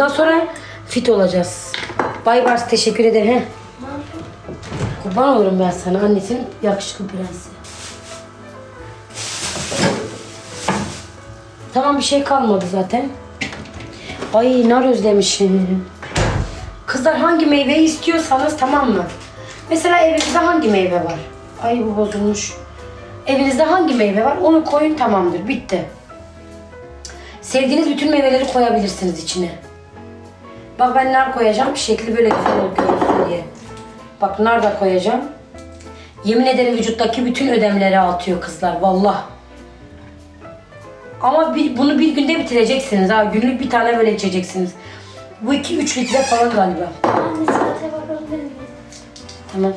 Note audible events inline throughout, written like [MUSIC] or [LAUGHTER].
Daha sonra fit olacağız. Bay Bars teşekkür ederim. He. Kurban olurum ben sana annesinin yakışıklı prensi. Tamam bir şey kalmadı zaten. Ay nar özlemişim. Kızlar hangi meyveyi istiyorsanız tamam mı? Mesela evinizde hangi meyve var? Ay bu bozulmuş. Evinizde hangi meyve var? Onu koyun tamamdır. Bitti. Sevdiğiniz bütün meyveleri koyabilirsiniz içine. Bak ben nar koyacağım. Şekli böyle güzel görünsün diye. Bak nar da koyacağım. Yemin ederim vücuttaki bütün ödemleri atıyor kızlar. Vallahi. Ama bir, bunu bir günde bitireceksiniz ha. Günlük bir tane böyle içeceksiniz. Bu 2-3 litre falan galiba. Anne saate bakabilir miyim? Tamam.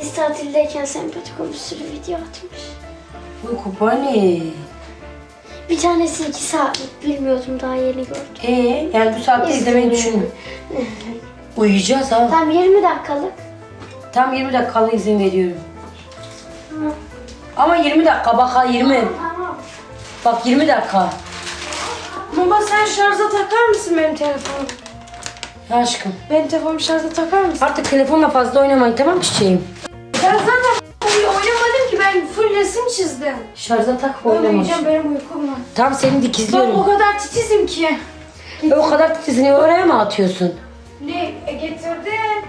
Biz tatildeyken Sempatiko bir sürü video atmış. Bu kupani. Bir tanesi iki saatlik bilmiyordum daha yeni gördüm. Ee, yani bu saatte izlemeyi düşündüm. Uyuyacağız ha. Tam 20 dakikalık. Tam 20 dakikalık izin veriyorum. Ama 20 dakika bak ha 20. Tamam. Bak 20 dakika. Baba sen şarja takar mısın benim telefonu? Ya aşkım. Benim telefonumu şarja takar mısın? Artık telefonla fazla oynamayın tamam mı çiçeğim? Çizdim. Şarja tak Ben oynama. uyuyacağım benim uykum var. Tam seni Bak o dikizliyorum. kadar titizim ki. E, o kadar titizini oraya mı atıyorsun? Ne e, getirdin?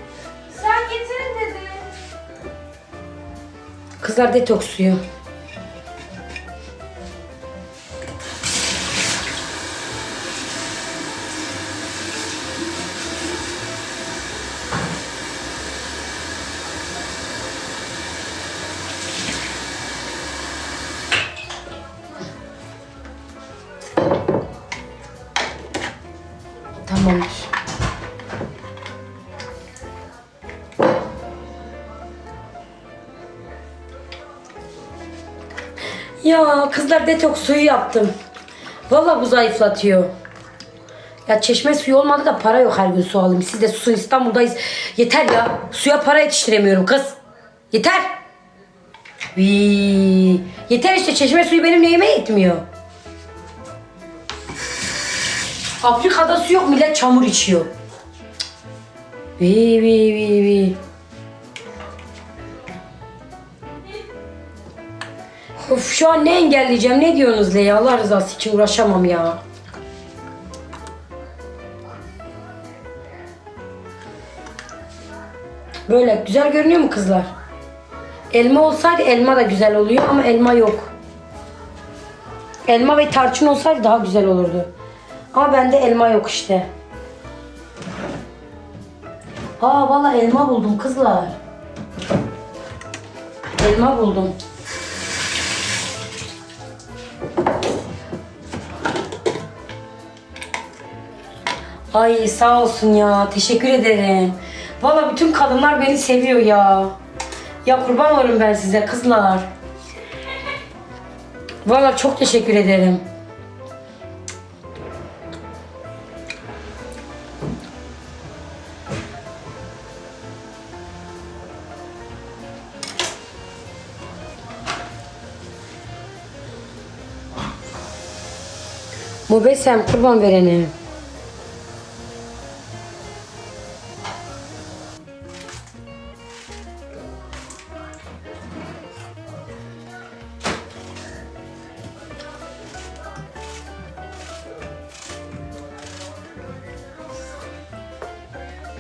Sen getirin dedin. Kızlar detoks suyu. Ya kızlar detoks suyu yaptım. Vallahi bu zayıflatıyor. Ya çeşme suyu olmadı da para yok her gün su alayım. Siz de susun İstanbul'dayız. Yeter ya. Suya para yetiştiremiyorum kız. Yeter. Vii. Yeter işte çeşme suyu benim neyime yetmiyor. Afrika'da su yok millet çamur içiyor. Vi vi vi vi. Of şu an ne engelleyeceğim ne diyorsunuz Leya Allah rızası için uğraşamam ya. Böyle güzel görünüyor mu kızlar? Elma olsaydı elma da güzel oluyor ama elma yok. Elma ve tarçın olsaydı daha güzel olurdu. Ama bende elma yok işte. Aa valla elma buldum kızlar. Elma buldum. Ay sağ olsun ya. Teşekkür ederim. Valla bütün kadınlar beni seviyor ya. Ya kurban olurum ben size kızlar. Valla çok teşekkür ederim. Mubesem kurban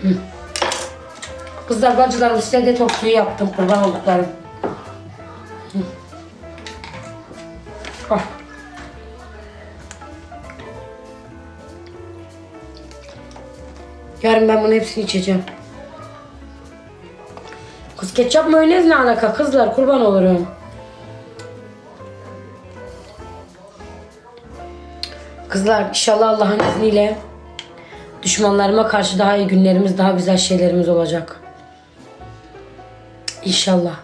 verene. Kızlar bacılarım size detoks suyu yaptım kurban olduklarım. Hı. Ah. Yarın ben bunun hepsini içeceğim. Kız ketçap mayonez ne alaka kızlar kurban olurum. Kızlar inşallah Allah'ın izniyle düşmanlarıma karşı daha iyi günlerimiz, daha güzel şeylerimiz olacak. İnşallah.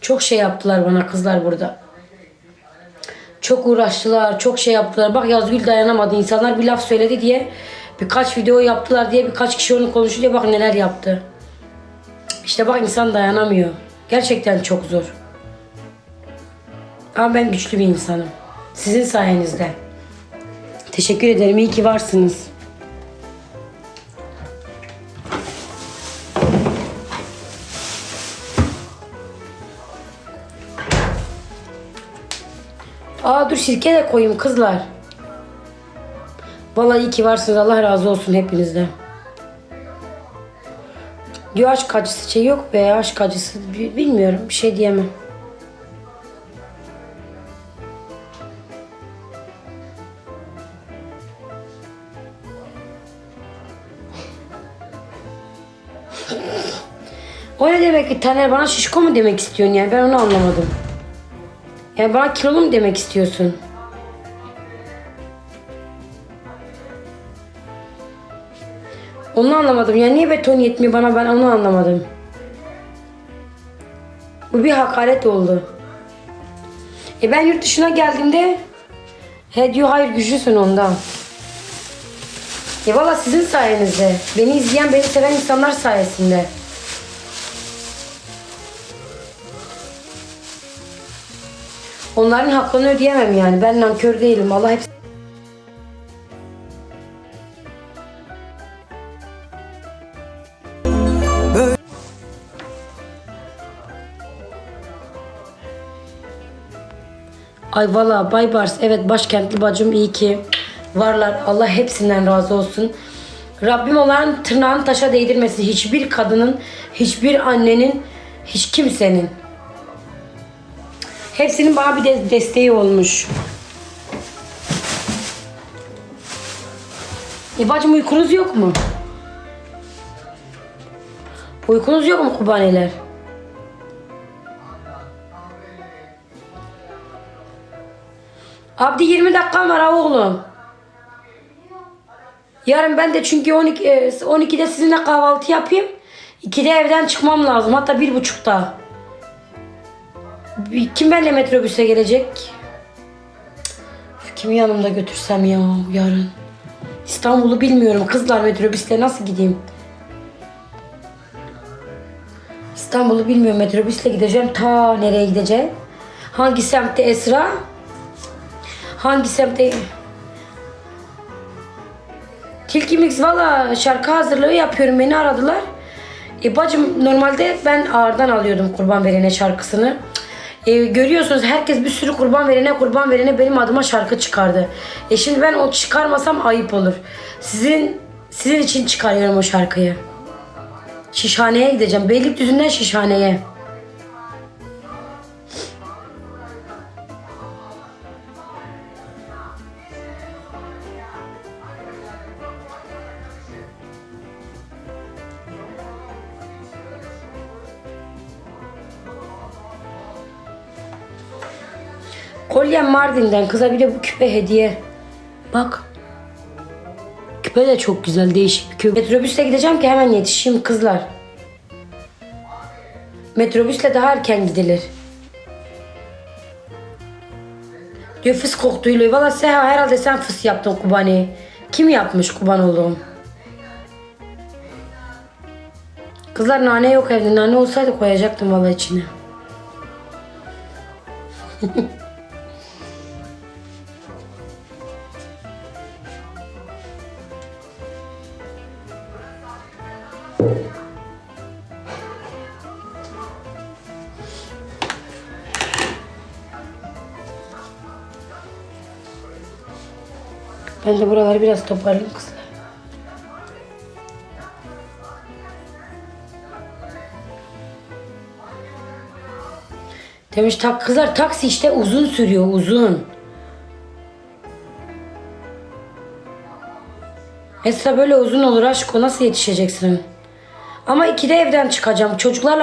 Çok şey yaptılar bana kızlar burada. Çok uğraştılar, çok şey yaptılar. Bak Yazgül dayanamadı. İnsanlar bir laf söyledi diye birkaç video yaptılar diye birkaç kişi onu konuştu diye bak neler yaptı. İşte bak insan dayanamıyor. Gerçekten çok zor. Ama ben güçlü bir insanım. Sizin sayenizde. Teşekkür ederim. İyi ki varsınız. Aa dur sirke de koyayım kızlar. Vallahi iyi ki varsınız. Allah razı olsun hepinizden. Diyor aşk acısı şey yok be aşk acısı Bi- bilmiyorum bir şey diyemem. O ne demek ki Taner bana şişko mu demek istiyorsun yani ben onu anlamadım. Yani bana kilolu mu demek istiyorsun? Onu anlamadım. Ya niye beton yetmiyor bana ben onu anlamadım. Bu bir hakaret oldu. E ben yurt dışına geldiğimde he diyor hayır güçlüsün ondan. E valla sizin sayenizde. Beni izleyen, beni seven insanlar sayesinde. Onların hakkını ödeyemem yani. Ben nankör değilim. Allah hep Ay valla Baybars evet başkentli bacım iyi ki varlar. Allah hepsinden razı olsun. Rabbim olan tırnağını taşa değdirmesin. Hiçbir kadının, hiçbir annenin, hiç kimsenin. Hepsinin bana bir de desteği olmuş. E bacım uykunuz yok mu? Uykunuz yok mu kubaneler? Abdi 20 dakikam var ha oğlum. Yarın ben de çünkü 12, e, 12'de sizinle kahvaltı yapayım. 2'de evden çıkmam lazım. Hatta bir buçukta. Bir- Kim benimle metrobüse gelecek? Kimi yanımda götürsem ya yarın? İstanbul'u bilmiyorum. Kızlar metrobüsle nasıl gideyim? İstanbul'u bilmiyorum. Metrobüsle gideceğim. Ta nereye gideceğim? Hangi semtte Esra? Hangi semtte? Tilki Mix valla şarkı hazırlığı yapıyorum. Beni aradılar. E bacım normalde ben ağırdan alıyordum kurban verene şarkısını. E, görüyorsunuz herkes bir sürü kurban verene kurban verene benim adıma şarkı çıkardı. E şimdi ben o çıkarmasam ayıp olur. Sizin sizin için çıkarıyorum o şarkıyı. Şişhaneye gideceğim. Beylikdüzü'nden Şişhane'ye. Kolyem Mardin'den kıza bir de bu küpe hediye. Bak. Küpe de çok güzel değişik bir küpe. Metrobüsle gideceğim ki hemen yetişeyim kızlar. Metrobüsle daha erken gidilir. Diyor fıs koktuyla. Valla sen herhalde sen fıs yaptın Kubani. Kim yapmış Kuban oğlum? Kızlar nane yok evde. Nane olsaydı koyacaktım valla içine. [LAUGHS] Ben de buraları biraz toparlayayım kızlar. Demiş tak kızlar taksi işte uzun sürüyor uzun. Esra böyle uzun olur aşk o nasıl yetişeceksin? Ama ikide evden çıkacağım. Çocuklarla